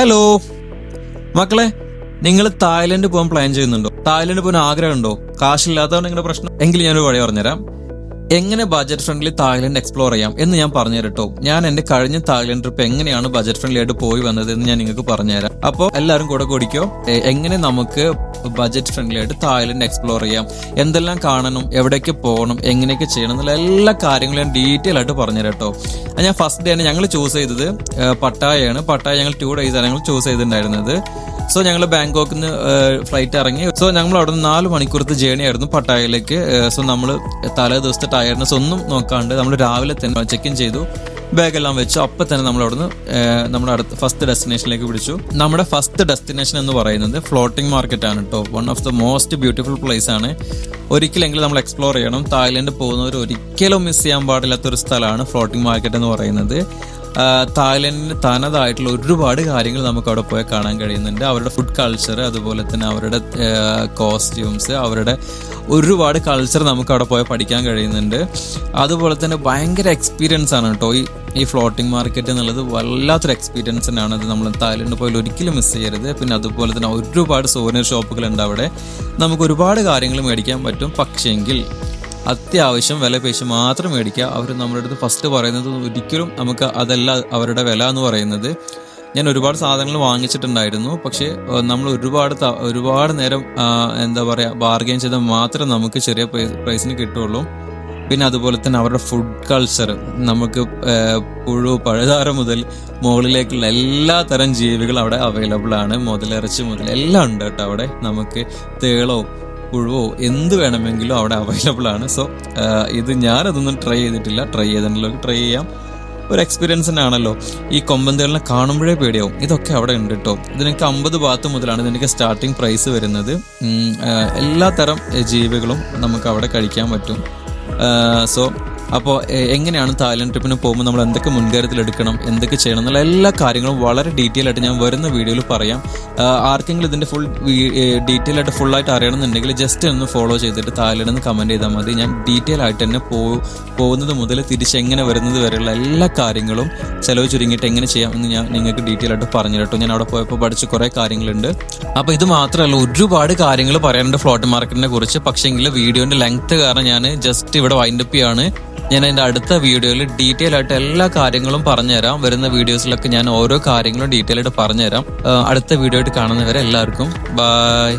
Hello മക്കളെ നിങ്ങൾ Thailand പോകാൻ പ്ലാൻ ചെയ്യുന്നുണ്ടോ? തായ്ലൻഡ് പോകാൻ ആഗ്രഹമുണ്ടോ? കാശില്ലാത്തതാണ് നിങ്ങളുടെ പ്രശ്നം എങ്കിൽ ഞാനൊരു വഴി പറഞ്ഞുതരാം. എങ്ങനെ ബജറ്റ് ഫ്രണ്ട്ലി തായ്ലൻഡ് എക്സ്പ്ലോർ ചെയ്യാം എന്ന് ഞാൻ പറഞ്ഞു തരട്ടോ ഞാൻ എന്റെ കഴിഞ്ഞ തായ്ലൻഡ് ട്രിപ്പ് എങ്ങനെയാണ് ബജറ്റ് ഫ്രണ്ട്ലി ആയിട്ട് പോയി വന്നത് എന്ന് ഞാൻ നിങ്ങൾക്ക് പറഞ്ഞുതരാം. അപ്പോൾ എല്ലാവരും കൂടെ കൂടിക്കോ എങ്ങനെ നമുക്ക് ബജറ്റ് ഫ്രണ്ട്ലി ആയിട്ട് തായ്ലൻഡ് എക്സ്പ്ലോർ ചെയ്യാം? എന്തെല്ലാം കാണണം? എവിടേക്ക് പോകണം? എങ്ങനെയൊക്കെ ചെയ്യണം? എന്നുള്ള എല്ലാ കാര്യങ്ങളും ഞാൻ ഡീറ്റെയിൽ ആയിട്ട് പറഞ്ഞു തരട്ടോ ഞാൻ ഫസ്റ്റ് ഡേ ആണ് ഞങ്ങൾ ചൂസ് ചെയ്തത്. പട്ടായയാണ്. പട്ടായ ഞങ്ങൾ ടു ഡേയ്സ് ആണ് ഞങ്ങൾ ചൂസ് ചെയ്തിട്ടുണ്ടായിരുന്നത്. സോ ഞങ്ങൾ ബാങ്കോക്കിൽ നിന്ന് ഫ്ലൈറ്റ് ഇറങ്ങി. സോ ഞങ്ങൾ അവിടെ നിന്ന് നാല് മണിക്കൂറത്തെ ജേണി ആയിരുന്നു പട്ടായയിലേക്ക്. സോ നമ്മൾ തലേ ദിവസത്തെ ടയർനെസ് ഒന്നും നോക്കാണ്ട് നമ്മൾ രാവിലെ തന്നെ ചെക്ക് ഇൻ ചെയ്തു. ബാഗെല്ലാം വെച്ചു. അപ്പം തന്നെ നമ്മൾ അവിടുന്ന് നമ്മുടെ അടുത്ത ഫസ്റ്റ് ഡെസ്റ്റിനേഷനിലേക്ക് പിടിച്ചു. നമ്മുടെ ഫസ്റ്റ് ഡെസ്റ്റിനേഷൻ എന്ന് പറയുന്നത് ഫ്ലോട്ടിംഗ് മാർക്കറ്റ് ആണ് കേട്ടോ one of the most beautiful place ആണ്. ഒരിക്കലെങ്കിലും നമ്മൾ എക്സ്പ്ലോർ ചെയ്യണം. തായ്ലൻഡ് പോകുന്നവർ ഒരിക്കലും മിസ് ചെയ്യാൻ പാടില്ലാത്ത ഒരു സ്ഥലമാണ് ഫ്ലോട്ടിംഗ് മാർക്കറ്റ് എന്ന് പറയുന്നത്. തായ്ലൻഡിന് തനതായിട്ടുള്ള ഒരുപാട് കാര്യങ്ങൾ നമുക്ക് അവിടെ പോയി കാണാൻ കഴിയുന്നുണ്ട്. അവരുടെ ഫുഡ് കൾച്ചർ അതുപോലെ തന്നെ അവരുടെ കോസ്റ്റ്യൂംസ് അവരുടെ ഒരുപാട് കൾച്ചർ നമുക്ക് അവിടെ പോയി പഠിക്കാൻ കഴിയുന്നുണ്ട്. അതുപോലെ തന്നെ ഭയങ്കര എക്സ്പീരിയൻസ് ആണ് കേട്ടോ. ഈ ഈ ഫ്ലോട്ടിംഗ് മാർക്കറ്റ് എന്നുള്ളത് വല്ലാത്തൊരു എക്സ്പീരിയൻസ് തന്നെയാണ്. അത് നമ്മൾ തായ്ലൻഡ് പോയാൽ ഒരിക്കലും മിസ് ചെയ്യരുത്. പിന്നെ അതുപോലെ തന്നെ ഒരുപാട് സോവനിയർ ഷോപ്പുകളുണ്ട് അവിടെ. നമുക്ക് ഒരുപാട് കാര്യങ്ങൾ മേടിക്കാൻ പറ്റും. പക്ഷേങ്കിൽ അത്യാവശ്യം വില പേശി മാത്രം മേടിക്കുക. അവർ നമ്മുടെ അടുത്ത് ഫസ്റ്റ് പറയുന്നത് ഒരിക്കലും നമുക്ക് അതല്ല അവരുടെ വില എന്ന് പറയുന്നത്. ഞാൻ ഒരുപാട് സാധനങ്ങൾ വാങ്ങിച്ചിട്ടുണ്ടായിരുന്നു. പക്ഷേ നമ്മൾ ഒരുപാട് ഒരുപാട് നേരം എന്താ പറയുക ബാർഗെയിൻ ചെയ്താൽ മാത്രം നമുക്ക് ചെറിയ പ്രൈസിന് കിട്ടുള്ളൂ. പിന്നെ അതുപോലെ തന്നെ അവരുടെ ഫുഡ് കൾച്ചർ നമുക്ക് പുഴു പഴുതാര മുതൽ മുകളിലേക്കുള്ള എല്ലാ തരം ജീവികളും അവിടെ അവൈലബിൾ ആണ്. മുതലിറച്ചി മുതൽ എല്ലാം ഉണ്ട് കേട്ടോ അവിടെ. നമുക്ക് തേളോ പുഴുവോ എന്ത് വേണമെങ്കിലും അവിടെ അവൈലബിൾ ആണ്. സോ ഇത് ഞാനതൊന്നും ട്രൈ ചെയ്തിട്ടില്ല. ട്രൈ ചെയ്തിട്ടുണ്ടല്ലോ ട്രൈ ചെയ്യാം. ഒരു എക്സ്പീരിയൻസ് തന്നെയാണല്ലോ ഈ കൊമ്പന്തേളിനെ കാണുമ്പോഴേ പേടിയാവും. ഇതൊക്കെ അവിടെ ഉണ്ട് കേട്ടോ ഇതിനൊക്കെ അമ്പത് ബാത്ത് മുതലാണ് ഇതിനൊക്കെ സ്റ്റാർട്ടിങ് പ്രൈസ് വരുന്നത്. എല്ലാ തരം ജീവികളും നമുക്ക് അവിടെ കഴിക്കാൻ പറ്റും. സോ അപ്പോൾ എങ്ങനെയാണ് തായ്ലൻഡ് ട്രിപ്പിന് പോകുമ്പോൾ നമ്മൾ എന്തൊക്കെ മുൻകരുതൽ എടുക്കണം എന്തൊക്കെ ചെയ്യണം എന്നുള്ള എല്ലാ കാര്യങ്ങളും വളരെ ഡീറ്റെയിൽ ആയിട്ട് ഞാൻ വരുന്ന വീഡിയോയിൽ പറയാം. ആർക്കെങ്കിലും ഇതിന്റെ ഫുൾ ഡീറ്റെയിൽ ആയിട്ട് ഫുൾ ആയിട്ട് അറിയണമെന്നുണ്ടെങ്കിൽ ജസ്റ്റ് ഒന്ന് ഫോളോ ചെയ്തിട്ട് തായ്ലൻഡ് എന്ന് കമന്റ് ചെയ്താൽ മതി. ഞാൻ ഡീറ്റെയിൽ ആയിട്ട് തന്നെ പോകുന്നത് മുതൽ തിരിച്ച് എങ്ങനെ വരുന്നത് വരെയുള്ള എല്ലാ കാര്യങ്ങളും ചിലവ് ചുരുങ്ങിയിട്ട് എങ്ങനെ ചെയ്യാം എന്ന് ഞാൻ നിങ്ങൾക്ക് ഡീറ്റെയിൽ ആയിട്ട് പറഞ്ഞു കേട്ടോ. ഞാൻ അവിടെ പോയപ്പോൾ പഠിച്ച കുറേ കാര്യങ്ങളുണ്ട്. അപ്പോൾ ഇത് മാത്രമല്ല ഒരുപാട് കാര്യങ്ങൾ പറയാനുണ്ട് ഫ്ലോട്ട് മാർക്കറ്റിനെ കുറിച്ച്. പക്ഷേങ്കിൽ വീഡിയോന്റെ ലെങ്ത് കാരണം ഞാൻ ജസ്റ്റ് ഇവിടെ വൈൻഡപ്പ് ചെയ്യാണ്. ഞാൻ എന്റെ അടുത്ത വീഡിയോയിൽ ഡീറ്റെയിൽ ആയിട്ട് എല്ലാ കാര്യങ്ങളും പറഞ്ഞുതരാം. വരുന്ന വീഡിയോസിലൊക്കെ ഞാൻ ഓരോ കാര്യങ്ങളും ഡീറ്റെയിൽ ആയിട്ട് പറഞ്ഞുതരാം. അടുത്ത വീഡിയോ ആയിട്ട് കാണുന്നവരെ എല്ലാവർക്കും ബൈ